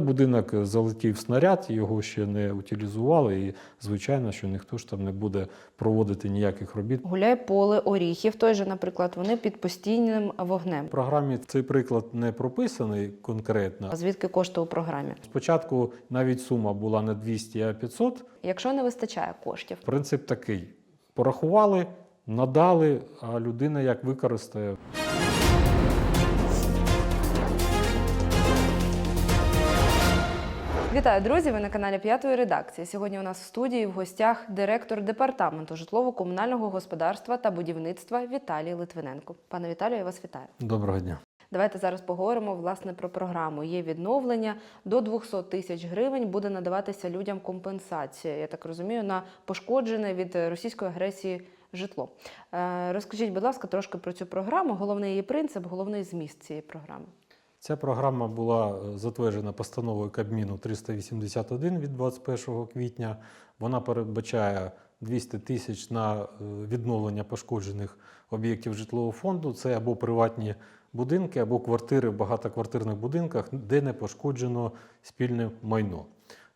Будинок залетів снаряд, його ще не утилізували, і звичайно, що ніхто ж там не буде проводити ніяких робіт. Гуляє поле оріхів, той же, наприклад, вони під постійним вогнем. В програмі цей приклад не прописаний конкретно. А звідки кошти у програмі? Спочатку навіть сума була не 200, а 500. Якщо не вистачає коштів, Принцип такий: порахували, надали, а людина як використає. Вітаю, друзі! Ви на каналі П'ятої редакції. Сьогодні у нас в студії в гостях директор департаменту житлово-комунального господарства та будівництва Віталій Литвиненко. Пане Віталію, я вас вітаю. Доброго дня. Давайте зараз поговоримо власне про програму. Є відновлення до 200 тисяч гривень буде надаватися людям компенсація. Я так розумію, на пошкоджене від російської агресії житло. Е, Розкажіть, будь ласка, трошки про цю програму. Головний її принцип, головний зміст цієї програми. Ця програма була е, затверджена постановою Кабміну 381 від 21 квітня. Вона передбачає 200 тисяч на е, відновлення пошкоджених об'єктів житлового фонду. Це або приватні будинки, або квартири в багатоквартирних будинках, де не пошкоджено спільне майно.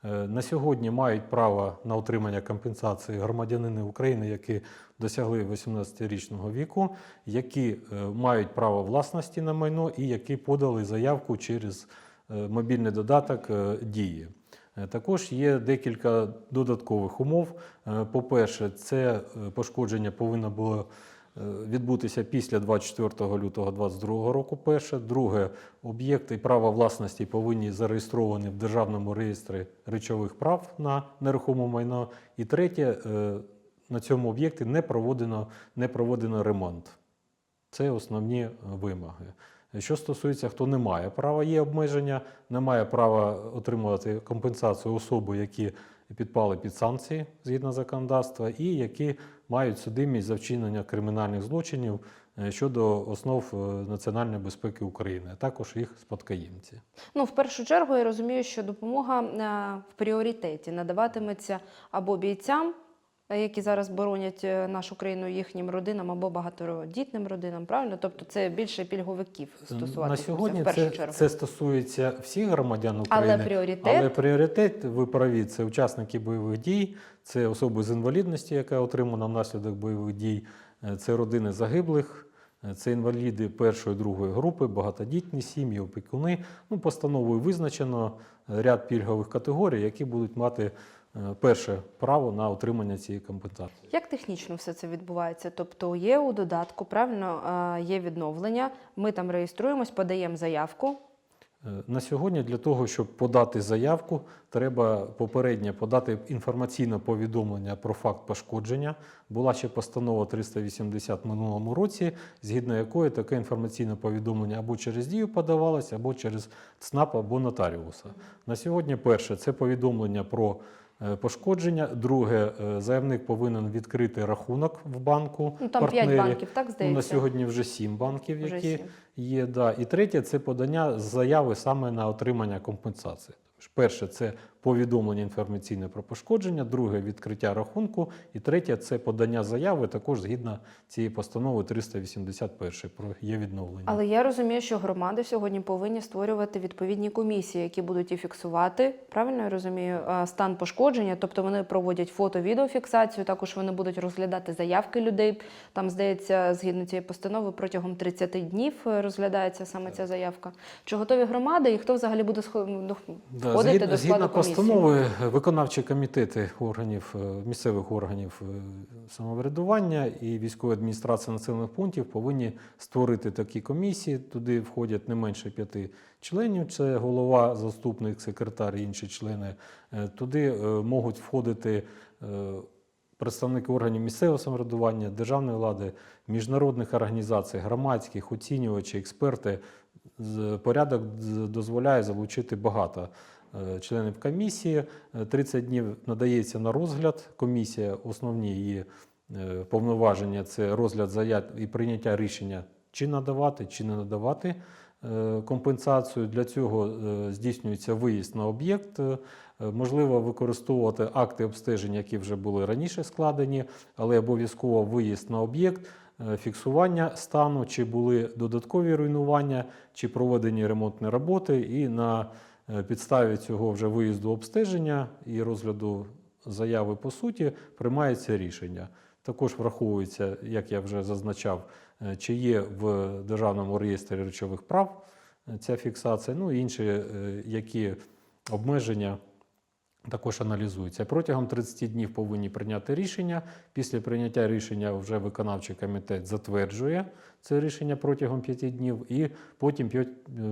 Е, На сьогодні мають право на отримання компенсації громадянини України, які досягли 18-річного віку, які е, мають право власності на майно і які подали заявку через е, мобільний додаток дії. Також є декілька додаткових умов. По-перше, це пошкодження повинно було відбутися після 24 лютого 2022 року. Перше, друге, об'єкти і права власності повинні зареєстровані в державному реєстрі речових прав на нерухоме майно. І третє, е, на цьому об'єкті не проводено, не проводено ремонт. Це основні е, вимоги. Що стосується, хто не має права, є обмеження, не має права отримувати компенсацію особи, які підпали під санкції згідно законодавства, і які мають судимість за вчинення кримінальних злочинів е, щодо основ е, національної безпеки України, а також їх спадкоємці. Ну, в першу чергу, я розумію, що допомога е, в пріоритеті надаватиметься або бійцям, які зараз боронять е, нашу країну їхнім родинам, або багатородітним родинам. Правильно? Тобто це більше пільговиків стосуватися На сьогодні в першу це, чергу. це стосується всіх громадян Але пріоритет Але пріоритет, ви праві, це учасники бойових дій, це особи з інвалідності, яка отримана внаслідок бойових дій, е, це родини загиблих, е, це інваліди першої другої групи, багатодітні сім'ї, опікуни. Ну, постановою визначено е, ряд пільгових категорій, які будуть мати е, перше право на отримання цієї компенсації. Як технічно все це відбувається? Тобто є у додатку, правильно, е, є відновлення, ми там реєструємось, подаємо заявку. Е, На сьогодні для того, щоб подати заявку, треба попередньо подати інформаційне повідомлення про факт пошкодження. Була ще постанова 380 в минулому році, згідно якої таке інформаційне повідомлення або через дію подавалося, або через ЦНАП або нотаріуса. На сьогодні перше це повідомлення про е, пошкодження. Друге, е, заявник повинен відкрити рахунок в банку. Ну там партнері. 5 банків, так Ну, здається. на сьогодні вже сім банків, Вже які 7. є. Да. І третє це подання заяви саме на отримання компенсації. Перше це повідомлення інформаційне про пошкодження, друге відкриття рахунку, і третє це подання заяви також згідно цієї постанови 381 про є відновлення. Але я розумію, що громади сьогодні повинні створювати відповідні комісії, які будуть і фіксувати, правильно я розумію, стан пошкодження. Тобто вони проводять фото-відеофіксацію, також вони будуть розглядати заявки людей. Там, здається, згідно цієї постанови, протягом 30 днів е, розглядається саме ця заявка. Чи готові громади і хто взагалі буде схо- ну, Да, входити згідно, до складу згідно? Постанови, виконавчі комітети органів е, місцевих органів е, самоврядування і військової адміністрації населених пунктів повинні створити такі комісії. Туди входять не менше п'яти членів. Це голова, заступник, секретар і інші члени. Е, Туди можуть входити. Представники органів місцевого самоврядування, державної влади, міжнародних організацій, громадських, оцінювачі, експерти. Порядок дозволяє залучити багато членів комісії. Е, 30 днів надається на розгляд. Комісія, основні її е, повноваження це розгляд заяв і прийняття рішення, чи надавати, чи не надавати е, компенсацію. Для цього е, здійснюється виїзд на об'єкт. Е, Можливо використовувати акти обстеження, які вже були раніше складені, але обов'язково виїзд на об'єкт, е, фіксування стану, чи були додаткові руйнування, чи проведені ремонтні роботи, і на е, підставі цього вже виїзду обстеження і розгляду заяви по суті приймається рішення. Також враховується, як я вже зазначав, е, чи є в Державному реєстрі речових прав е, ця фіксація, ну і інші, е, які обмеження також аналізуються. Протягом 30 днів повинні прийняти рішення. Після прийняття рішення вже виконавчий комітет затверджує це рішення протягом 5 днів, і потім е,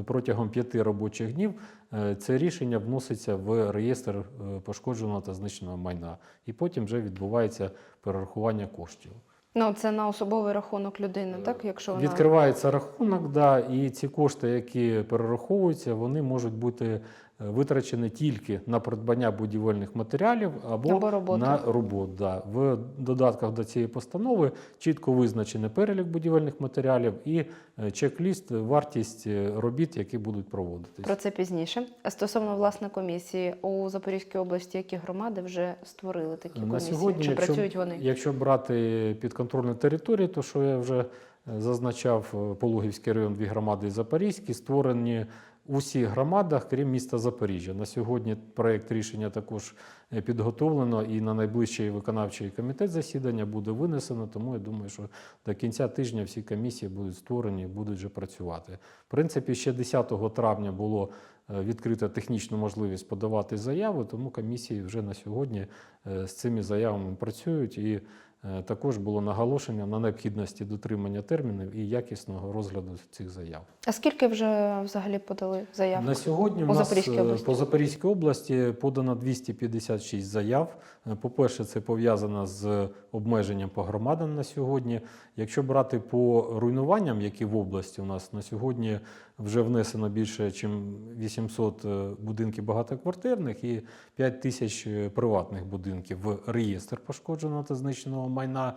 протягом 5 робочих днів е, це рішення вноситься в реєстр е, пошкодженого та знищеного майна. І потім вже відбувається перерахування коштів. Ну, це на особовий рахунок людини, так? Якщо вона Відкривається рахунок, да, і ці кошти, які перераховуються, вони можуть бути витрачені тільки на придбання будівельних матеріалів або, Або роботи. на роботу. Да. В додатках до цієї постанови чітко визначений перелік будівельних матеріалів і е, чек-ліст, вартість е, робіт, які будуть проводитись. про це пізніше. А Стосовно власне комісії у Запорізькій області, які громади вже створили такі На комісії? сьогодні, Чи якщо, працюють вони? якщо брати підконтрольні території, то що я вже е, зазначав, Пологівський район, дві громади і Запорізькі, створені у всіх громадах, крім міста Запоріжжя. На сьогодні проєкт рішення також е, підготовлено і на найближчий виконавчий комітет засідання буде винесено. Тому я думаю, що до кінця тижня всі комісії будуть створені і будуть вже працювати. В принципі, ще 10 травня було е, відкрита технічна можливість подавати заяви, тому комісії вже на сьогодні е, з цими заявами працюють. І також було наголошення на необхідності дотримання термінів і якісного розгляду цих заяв. А скільки вже взагалі подали заяв? На сьогодні У у нас Запорізькій е, області? по Запорізькій області подано 256 заяв. Е, По-перше, це пов'язано з обмеженням по громадам на сьогодні. Якщо брати по руйнуванням, які в області у нас на сьогодні вже внесено більше, ніж 800 е, будинків багатоквартирних і 5 тисяч е, приватних будинків в реєстр пошкодженого та знищеного майна.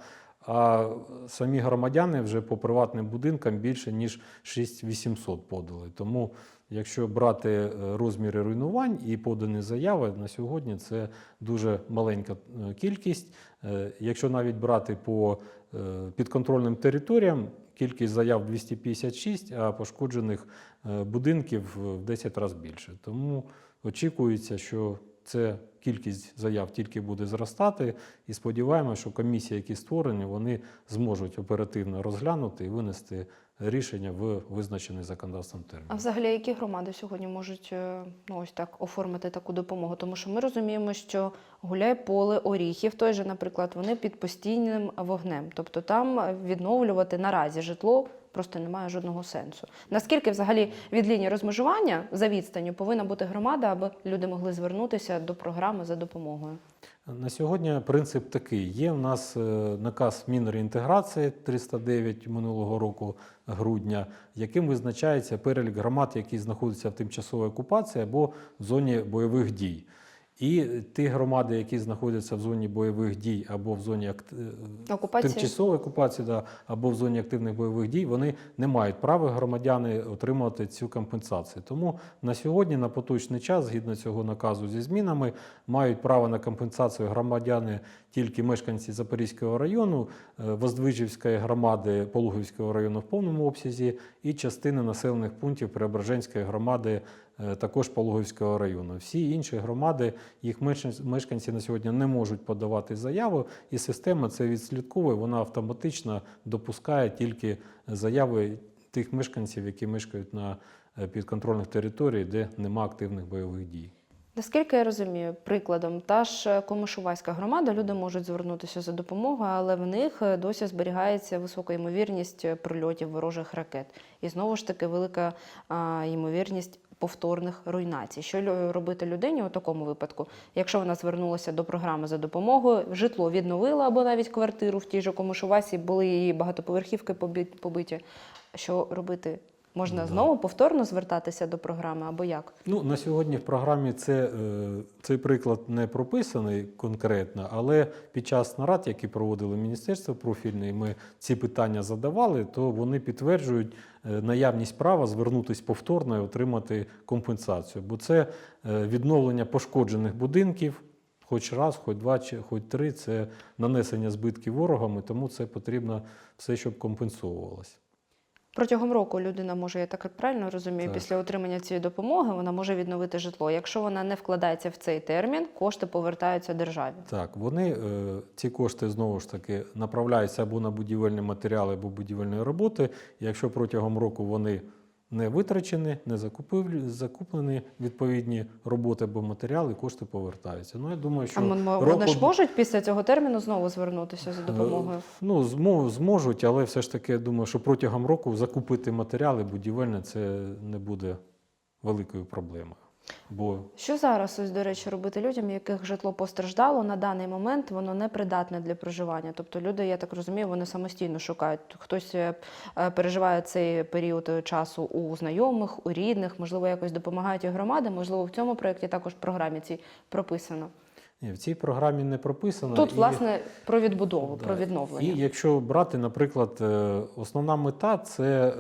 А самі громадяни вже по приватним будинкам більше ніж 6800 подали. Тому, якщо брати е, розміри руйнувань і подані заяви, на сьогодні це дуже маленька кількість. Якщо навіть брати по підконтрольним територіям, кількість заяв 256, а пошкоджених е, будинків в 10 разів більше. Тому очікується, що це кількість заяв тільки буде зростати, і сподіваємося, що комісії, які створені, вони зможуть оперативно розглянути і винести рішення в визначений законодавством термін. А взагалі, які громади сьогодні можуть е, ну, ось так оформити таку допомогу? Тому що ми розуміємо, що гуляє поле оріхів, той же, наприклад, вони під постійним вогнем. Тобто там відновлювати наразі житло просто немає жодного сенсу. Наскільки взагалі від лінії розмежування за відстанню повинна бути громада, аби люди могли звернутися до програми за допомогою? На сьогодні принцип такий: є у нас е, наказ Мінреінтеграції 309 минулого року грудня, яким визначається перелік громад, які знаходяться в тимчасовій окупації або в зоні бойових дій. І ті громади, які знаходяться в зоні бойових дій або в зоні е, Окупації? тимчасової окупації, да, або в зоні активних бойових дій, вони не мають права громадяни отримати цю компенсацію. Тому на сьогодні, на поточний час, згідно цього наказу зі змінами, мають право на компенсацію громадяни тільки мешканці Запорізького району, е, Воздвижівської громади Пологівського району в повному обсязі і частини населених пунктів Преображенської громади. Е, Також Пологівського району. Всі інші громади, їх мешканці- на сьогодні не можуть подавати заяву, і система це відслідковує, вона автоматично допускає тільки заяви тих мешканців, які мешкають на е, підконтрольних територіях, де нема активних бойових дій. Наскільки я розумію, прикладом, та ж Комишувайська громада, люди можуть звернутися за допомогою, але в них е, досі зберігається висока ймовірність е, прильотів ворожих ракет. І знову ж таки велика ймовірність повторних руйнацій. Що робити людині у такому випадку? Якщо вона звернулася до програми за допомогою, житло відновила або навіть квартиру в тій же комушувасі були її багатоповерхівки поби- побиті. Що робити? Можна Да. знову повторно звертатися до програми або як? Ну, на сьогодні в програмі це, е, цей приклад не прописаний конкретно, але під час нарад, які проводили міністерство профільне, і ми ці питання задавали, то вони підтверджують е, наявність права звернутися повторно і отримати компенсацію. Бо це е, відновлення пошкоджених будинків. Хоч раз, хоч два, чи хоч три це нанесення збитків ворогами, тому це потрібно все, щоб компенсовувалося. Протягом року людина може, я так правильно розумію, Так. після отримання цієї допомоги вона може відновити житло. Якщо вона не вкладається в цей термін, кошти повертаються державі. Так, вони е, ці кошти знову ж таки направляються або на будівельні матеріали, або будівельні роботи. Якщо протягом року вони не витрачені, не закупив, закуплені відповідні роботи або матеріали, кошти повертаються. Ну я думаю, що А року- вони ж можуть після цього терміну знову звернутися за допомогою. Е, Ну, змо- зможуть, але все ж таки я думаю, що протягом року закупити матеріали будівельне це не буде великою проблемою. Бо Що зараз, ось, до речі, робити людям, яких житло постраждало на даний момент, воно не придатне для проживання. Тобто люди, я так розумію, вони самостійно шукають. Хтось е, е, переживає цей період е, часу у знайомих, у рідних, можливо, якось допомагають і громади. Можливо, в цьому проєкті також в програмі цій прописано. ні, в цій програмі не прописано. Тут, і- власне, про відбудову, Да. про відновлення. І якщо брати, наприклад, основна мета це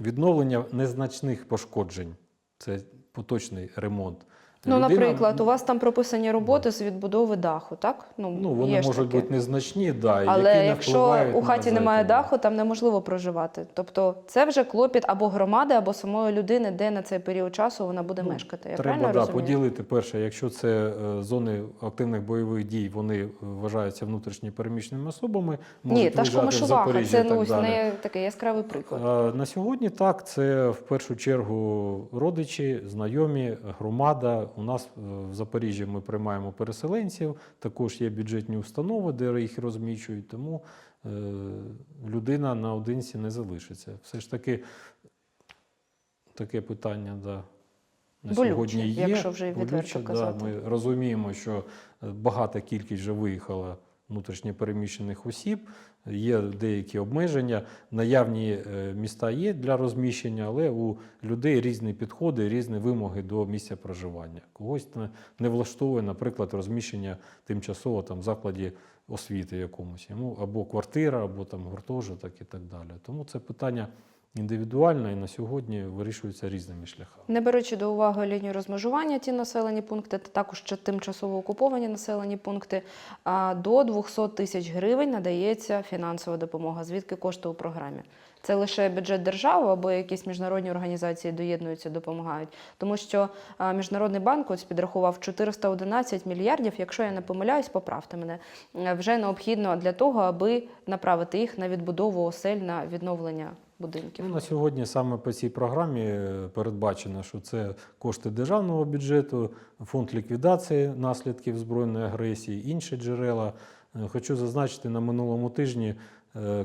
відновлення незначних пошкоджень. Це поточний ремонт. Ну, Людина- наприклад, у вас там прописані роботи з відбудови даху, так? ну, вони є можуть таке. бути незначні, да, Але не якщо у хаті немає даху, там неможливо проживати. Тобто це вже клопіт або громади, або самої людини, де на цей період часу вона буде Ну, мешкати. Я Треба да, поділити перше, якщо це е, зони активних бойових дій, вони е, вважаються внутрішньо переміщеними особами. Ні, та ж Комишуваха, це так ну, далі. не такий яскравий приклад. Е, На сьогодні так, це в першу чергу родичі, знайомі, громада. У нас е, в Запоріжжі ми приймаємо переселенців, також є бюджетні установи, де їх розміщують, тому е, людина наодинці не залишиться. Все ж таки таке питання, да. На Болюче, сьогодні є. якщо вже відверто болюче, да, казати. ми розуміємо, що е, багата кількість вже виїхала внутрішньо переміщених осіб, є деякі обмеження. Наявні е, міста є для розміщення, але у людей різні підходи, різні вимоги до місця проживання. Когось не- влаштовує, наприклад, розміщення тимчасово там в закладі освіти якомусь або квартира, або там гуртожиток і так далі. Тому це питання індивідуальне і на сьогодні вирішується різними шляхами. Не беручи до уваги лінію розмежування, ті населені пункти, та також ще тимчасово окуповані населені пункти, до 200 тисяч гривень надається фінансова допомога. Звідки кошти у програмі? Це лише бюджет держави або якісь міжнародні організації доєднуються, допомагають. Тому що Міжнародний банк ось підрахував 411 мільярдів, якщо я не помиляюсь, поправте мене, е, вже необхідно для того, аби направити їх на відбудову осель, на відновлення будинків. Ну, на сьогодні саме по цій програмі е, передбачено, що це кошти державного бюджету, фонд ліквідації наслідків збройної агресії, інші джерела. Е, Хочу зазначити, на минулому тижні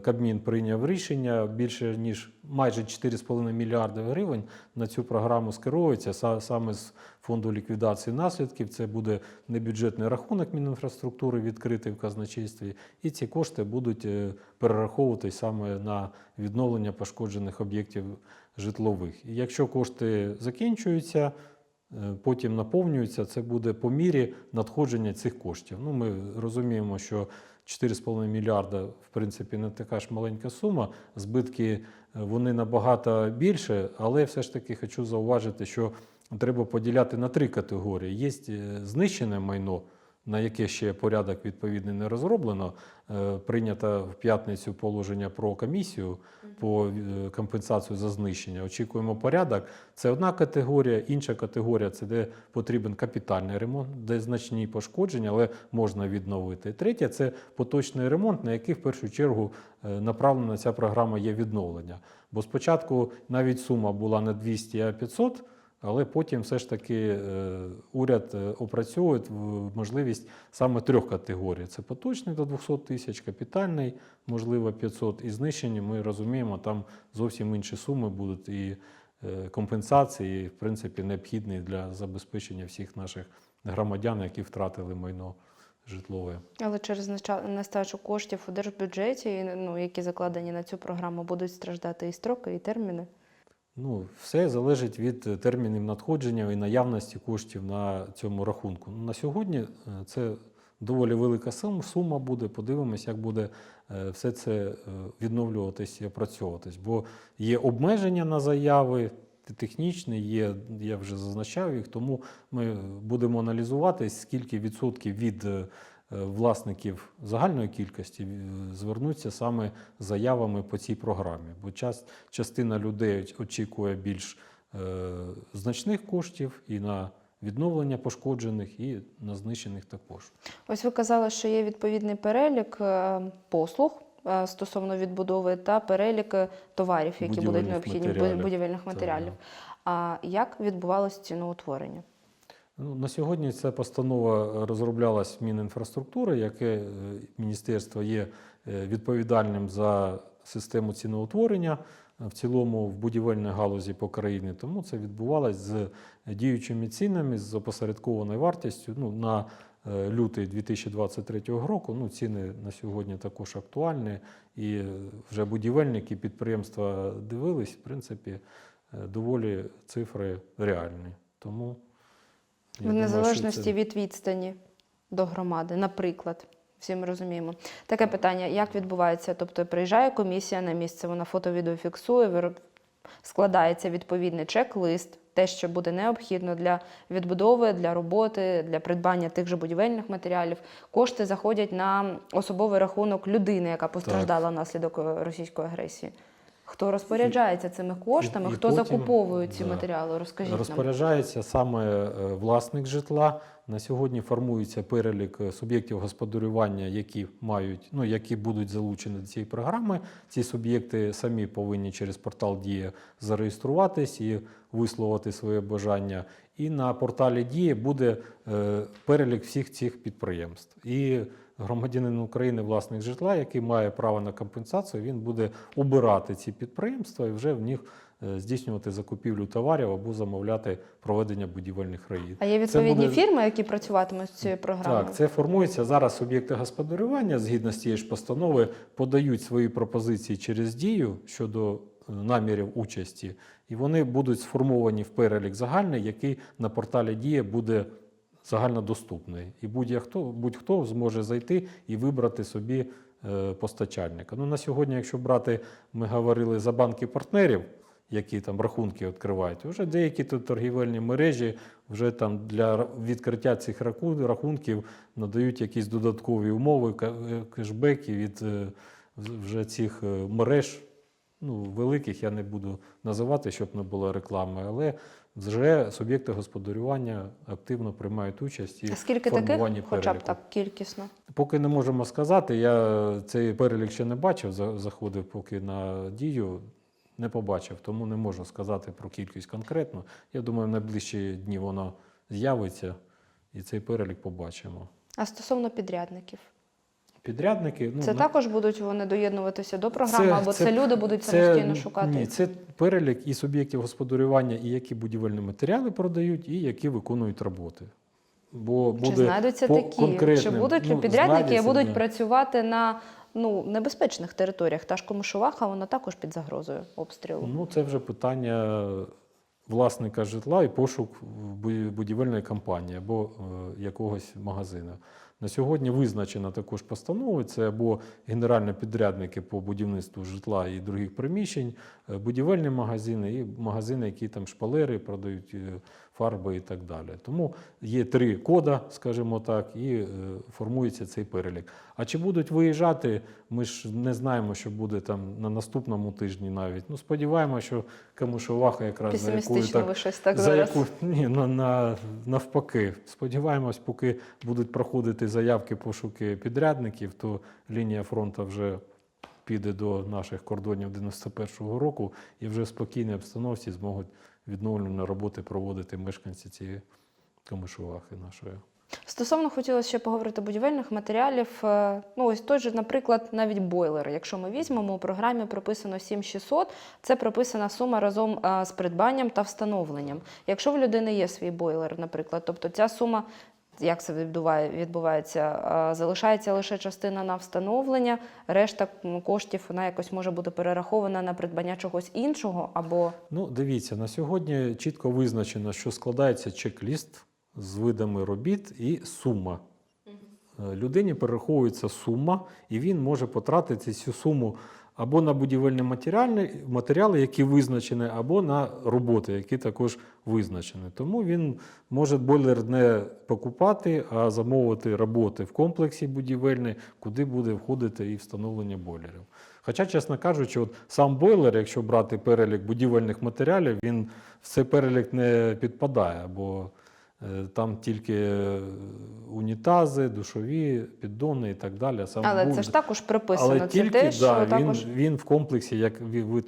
Кабмін прийняв рішення більше ніж майже 4,5 мільярди гривень на цю програму скеровується саме з фонду ліквідації наслідків. Це буде небюджетний рахунок Мінінфраструктури відкритий в казначействі, і ці кошти будуть е, перераховуватись саме на відновлення пошкоджених об'єктів житлових. І якщо кошти закінчуються, е, потім наповнюються, це буде по мірі надходження цих коштів. Ну, ми розуміємо, що 4,5 мільярда, в принципі, не така ж маленька сума. Збитки е, вони набагато більше, але все ж таки хочу зауважити, що треба поділяти на три категорії. Є е, знищене майно, на яке ще порядок відповідний не розроблено. Е, Прийнято в п'ятницю положення про комісію по е, компенсацію за знищення. Очікуємо порядок. Це одна категорія, інша категорія це де потрібен капітальний ремонт, де значні пошкодження, але можна відновити. Третє це поточний ремонт, на який в першу чергу е, направлена ця програма є відновлення. Бо спочатку навіть сума була не 200, а 500. Але потім все ж таки е, уряд е, опрацьовує в- можливість саме трьох категорій: це поточний до 200 тисяч, капітальний, можливо, 500, і знищені. Ми розуміємо, там зовсім інші суми будуть і е, компенсації, в принципі, необхідні для забезпечення всіх наших громадян, які втратили майно житлове. Але через нестачу коштів у держбюджеті, ну, які закладені на цю програму, будуть страждати і строки, і терміни. Ну, все залежить від е, термінів надходження і наявності коштів на цьому рахунку. Ну, На сьогодні е, це доволі велика сума буде. Подивимось, як буде е, все це відновлюватись і опрацьовуватись. Бо є обмеження на заяви. Технічні є, я вже зазначав їх, тому ми будемо аналізувати, скільки відсотків від власників загальної кількості е, звернуться саме з заявами по цій програмі. Бо час, частина людей очікує більш е, значних коштів і на відновлення пошкоджених, і на знищених також. Ось ви казали, що є відповідний перелік е, послуг е, стосовно відбудови та перелік е, товарів, які будуть необхідні матеріалів. будівельних матеріалів. А як відбувалося ціноутворення? Ну, на сьогодні ця постанова розроблялась Мінінфраструктури, яке е, міністерство є е, відповідальним за систему ціноутворення е, в цілому в будівельній галузі по країні. Тому це відбувалось з діючими цінами, з опосередкованою вартістю. Ну, на лютий 2023 року ну, ціни на сьогодні також актуальні, і вже будівельники, підприємства дивились, в принципі, доволі цифри реальні. Тому В думаю, незалежності це- від відстані до громади, наприклад. Всі ми розуміємо. Таке питання: як відбувається? Тобто приїжджає комісія на місце, вона фото-відео фіксує, вироб- складається відповідний чек-лист, те, що буде необхідно для відбудови, для роботи, для придбання тих же будівельних матеріалів. Кошти заходять на особовий рахунок людини, яка постраждала внаслідок е, російської агресії. Хто розпоряджається цими коштами, і хто потім, закуповує ці да, матеріали? Розкажіть нам. Розпоряджається саме е, власник житла. На сьогодні формується перелік е, суб'єктів господарювання, які мають, ну які будуть залучені до цієї програми. Ці суб'єкти самі повинні через портал Дія зареєструватись і висловити своє бажання. І на порталі Дія буде е, перелік всіх цих підприємств. І громадянин України, власник житла, який має право на компенсацію, він буде обирати ці підприємства і вже в них е, здійснювати закупівлю товарів або замовляти проведення будівельних робіт. А є відповідні буде- фірми, які працюватимуть з цією програмою? Так, це формується зараз. Суб'єкти господарювання згідно з цієї ж постанови подають свої пропозиції через дію щодо е, намірів участі, і вони будуть сформовані в перелік загальний, який на порталі Дія буде загальнодоступний. І будь-хто будь-хто зможе зайти і вибрати собі е, постачальника. Ну, на сьогодні, якщо брати, ми говорили за банки партнерів. Які там рахунки відкривають. Вже деякі торгівельні мережі вже там для відкриття цих рахунків надають якісь додаткові умови, е, кешбеки від е, вже цих мереж. Ну, великих я не буду називати, щоб не було реклами, але вже суб'єкти господарювання активно приймають участь і А скільки формуванні таких, хоча б так кількісно? Поки не можемо сказати. Я цей перелік ще не бачив, заходив поки на дію, не побачив, тому не можу сказати про кількість конкретно. Я думаю, в найближчі дні воно з'явиться і цей перелік побачимо. А стосовно підрядників, Підрядники, ну це на- також будуть вони доєднуватися до програми, або це, люди будуть це- самостійно шукати? Ні, це перелік і суб'єктів господарювання, і які будівельні матеріали продають, і які виконують роботи. Бо Чи буде знайдуться по такі? Чи будуть ну, підрядники, які будуть працювати на ну, небезпечних територіях? Та ж Комишуваха, вона також під загрозою обстрілу. Ну, це вже питання власника житла і пошук будівельної компанії або е, якогось магазину. На сьогодні визначена також постанова, це або генеральні підрядники по будівництву житла і других приміщень, е, будівельні магазини і магазини, які там шпалери продають е, фарби і так далі. Тому є три кода, скажімо так, і е, формується цей перелік. А чи будуть виїжджати, ми ж не знаємо, що буде там на наступному тижні навіть. Ну, сподіваємося, що Камишоваха якраз за якою так ви щось так за зараз. яку ні, на, на, навпаки. Сподіваємось, поки будуть проходити заявки пошуки підрядників, то лінія фронту вже піде до наших кордонів 91-го року і вже в спокійній обстановці зможуть відновлені роботи проводити мешканці цієї Камишувахи нашої. Стосовно хотілося ще поговорити будівельних матеріалів. Е, Ну, ось той же, наприклад, навіть бойлер. Якщо ми візьмемо, у програмі прописано 7600, це прописана сума разом е, з придбанням та встановленням. Якщо в людини є свій бойлер, наприклад, тобто ця сума. Як це відбуває, відбувається? Залишається лише частина на встановлення, решта коштів вона якось може бути перерахована на придбання чогось іншого, або Ну, дивіться, на сьогодні чітко визначено, що складається чек-ліст з видами робіт і сума. Е, Людині перераховується сума, і він може потратити цю суму або на будівельні матеріали, матеріали, які визначені, або на роботи, які також визначені. Тому він може бойлер не покупати, а замовити роботи в комплексі будівельний, куди буде входити і встановлення бойлерів. Хоча, чесно кажучи, от сам бойлер, якщо брати перелік будівельних матеріалів, він в цей перелік не підпадає, бо там тільки е, унітази, душові, піддони і так далі. Сам Але це ж також приписано. але це тільки те, що да, також він, він в комплексі як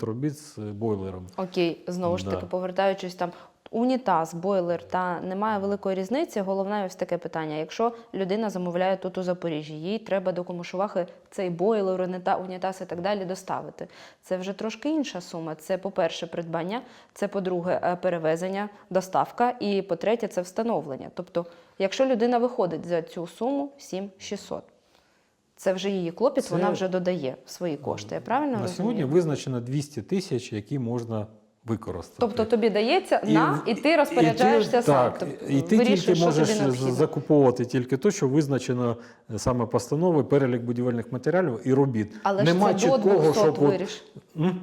робіт з е, бойлером. Окей, знову ж Да. таки, повертаючись там. Унітаз, бойлер, та немає великої різниці. Головне ось таке питання. Якщо людина замовляє тут у Запоріжжі, їй треба до Комишувахи цей бойлер, уніта- унітаз і так далі доставити. Це вже трошки інша сума. Це, по-перше, придбання, це, по-друге, е, перевезення, доставка, і по-третє, це встановлення. Тобто, якщо людина виходить за цю суму 7600, це вже її клопіт, Це- вона вже додає свої кошти. Я правильно На розумію? сьогодні визначено 200 тисяч, які можна використати. Тобто тобі дається І на, і ти розпоряджаєшся і ти, сам. Так, Тобто і ти вирішуєш, тільки що можеш тобі закуповувати тільки те, що визначено е, саме постановою, перелік будівельних матеріалів і робіт. Але Нема ж це до чіткого, 200 щоб виріш. М?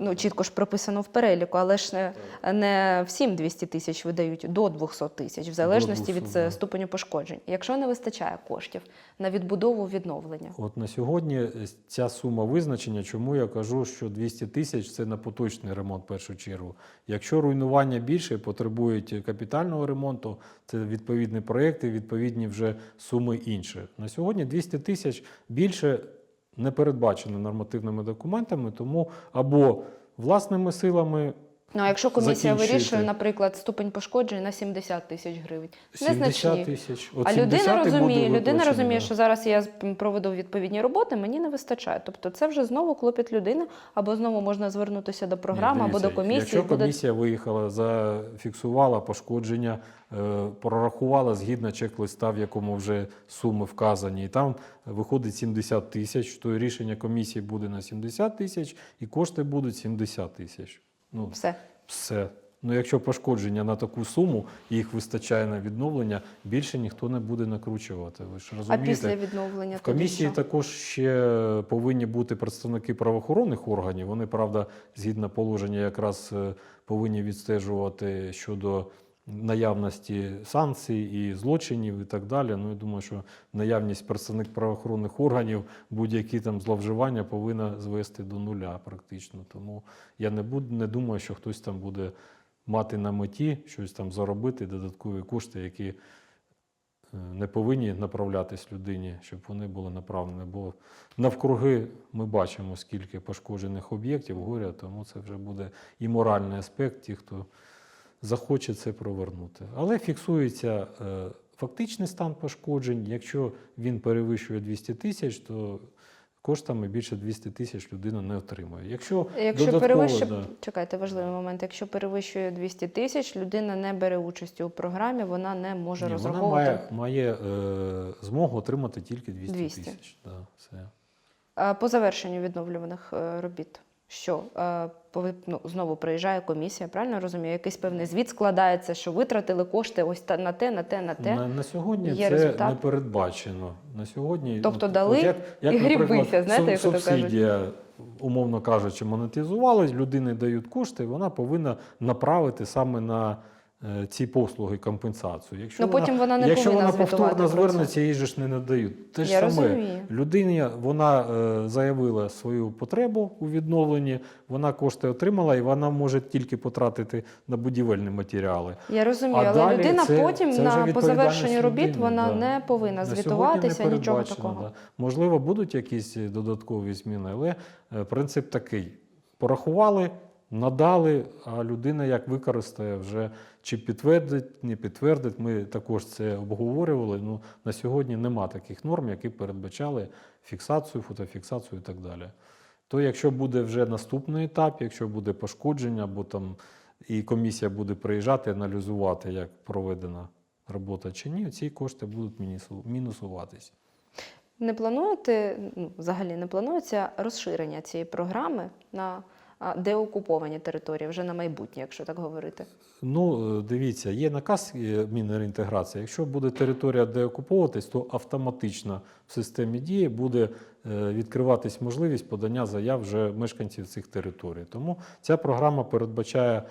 Ну, чітко ж прописано в переліку, але ж не, не всім 200 тисяч видають до 200 тисяч, в залежності 200, від е, ступеню пошкоджень. Якщо не вистачає коштів на відбудову відновлення, От на сьогодні е, ця сума визначення, чому я кажу, що 200 тисяч це на поточний ремонт в першу чергу. Якщо руйнування більше потребують капітального ремонту, це відповідні проекти, відповідні вже суми інші. На сьогодні 200 тисяч більше не передбачено нормативними документами, тому або власними силами ну а якщо комісія Закінчити. вирішує, наприклад, ступень пошкоджень на 70 тисяч гривень, 70 незначні. тисяч. От А 70 людина розуміє, людина розуміє, що зараз я проведу відповідні роботи, мені не вистачає. Тобто це вже знову клопіт людини, або знову можна звернутися до програми, Ні, або до комісії. Якщо буде- комісія виїхала, зафіксувала пошкодження, е, прорахувала згідно чек-листа, в якому вже суми вказані, і там виходить 70 тисяч, то рішення комісії буде на 70 тисяч, і кошти будуть 70 тисяч. Ну, Все. все. Ну, якщо пошкодження на таку суму, і їх вистачає на відновлення, більше ніхто не буде накручувати. Ви ж розумієте, А після відновлення В тоді комісії що? також ще повинні бути представники правоохоронних органів. Вони, правда, згідно положення, якраз е, повинні відстежувати щодо наявності санкцій і злочинів і так далі. Ну, я думаю, що наявність представник правоохоронних органів будь-які там зловживання повинна звести до нуля практично. Тому я не буду, не думаю, що хтось там буде мати на меті щось там заробити, додаткові кошти, які е, не повинні направлятись людині, щоб вони були направлені. Бо навкруги ми бачимо, скільки пошкоджених об'єктів, горя, тому це вже буде і моральний аспект, ті, хто захоче це провернути. Але фіксується е, фактичний стан пошкоджень. Якщо він перевищує 200 тисяч, то коштами більше 200 тисяч людина не отримує. Якщо, Якщо додатково, перевищує, да. чекайте, важливий момент. Якщо перевищує 200 тисяч, людина не бере участі у програмі, вона не може Ні, вона розраховувати. має, має е, змогу отримати тільки 200, 200. тисяч. Да, все. А По завершенню відновлюваних е, робіт, що е, ну, знову приїжджає комісія, правильно розумію? Якийсь певний звіт складається, що витратили кошти ось та- на те, на те, на те. На, на сьогодні Є це результат? не передбачено. На сьогодні, Тобто от- дали от як, як, і грібися, знаєте, як кажуть. субсидія, умовно кажучи, монетизувалась, людини дають кошти, вона повинна направити саме на ці послуги компенсацію. Якщо Ну, потім вона не якщо вона повторно звернеться, їй же ж не надають. Те ж Я саме розумію. людині вона е, заявила свою потребу у відновленні, вона кошти отримала, і вона може тільки потратити на будівельні матеріали. Я розумію, А але далі людина це- потім це на по завершенню робіт людини, вона да. не повинна звітуватися, не нічого такого. Да. Можливо, будуть якісь додаткові зміни, але е, принцип такий: порахували, надали, а людина як використає вже чи підтвердить, не підтвердить. Ми також це обговорювали. Ну, на сьогодні нема таких норм, які передбачали фіксацію, фотофіксацію і так далі. То якщо буде вже наступний етап, якщо буде пошкодження, або там і комісія буде приїжджати, аналізувати, як проведена робота чи ні, ці кошти будуть мінусуватись. Не плануєте, ну, взагалі не планується розширення цієї програми на деокуповані території вже на майбутнє, якщо так говорити? Ну, е, дивіться, є наказ е, Мінреінтеграції. Якщо буде територія деокуповуватись, то автоматично в системі дії буде е, відкриватись можливість подання заяв вже мешканців цих територій. Тому ця програма передбачає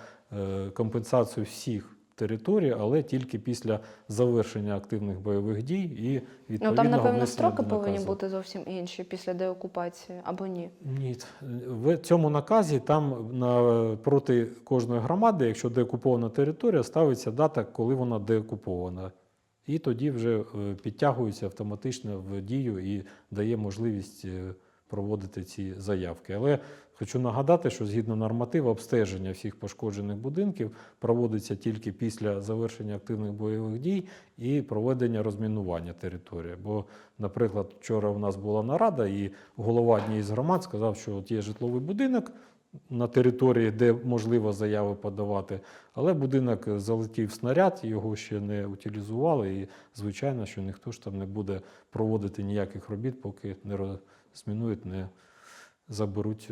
компенсацію всіх територій, але тільки після завершення активних бойових дій і Ну там, напевно, строки повинні бути зовсім інші після деокупації або ні. Ні, в цьому наказі там на, проти кожної громади, якщо деокупована територія, ставиться дата, коли вона деокупована. І тоді вже е, підтягується автоматично в дію і дає можливість е, проводити ці заявки. Але хочу нагадати, що згідно нормативу обстеження всіх пошкоджених будинків проводиться тільки після завершення активних бойових дій і проведення розмінування території. Бо, наприклад, вчора у нас була нарада, і голова однієї з громад сказав, що от є житловий будинок на території, де можливо заяви подавати, але будинок залетів снаряд, його ще не утилізували, і звичайно, що ніхто ж там не буде проводити ніяких робіт, поки не розмінують, не заберуть.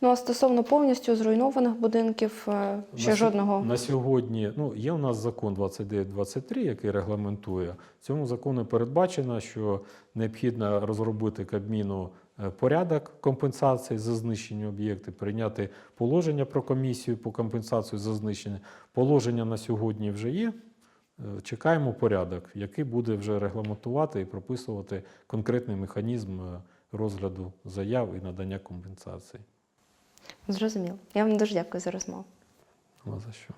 Ну а стосовно повністю зруйнованих будинків, е, ще На жодного На сьогодні ну, є у нас закон 2923, який регламентує. В цьому законі передбачено, що необхідно розробити Кабміну е, порядок компенсації за знищені об'єкти, прийняти положення про комісію по компенсації за знищення. Положення на сьогодні вже є. Е, Чекаємо порядок, який буде вже регламентувати і прописувати конкретний механізм розгляду заяв і надання компенсації. зрозуміло. Я вам дуже дякую за розмову. Ну, а за що?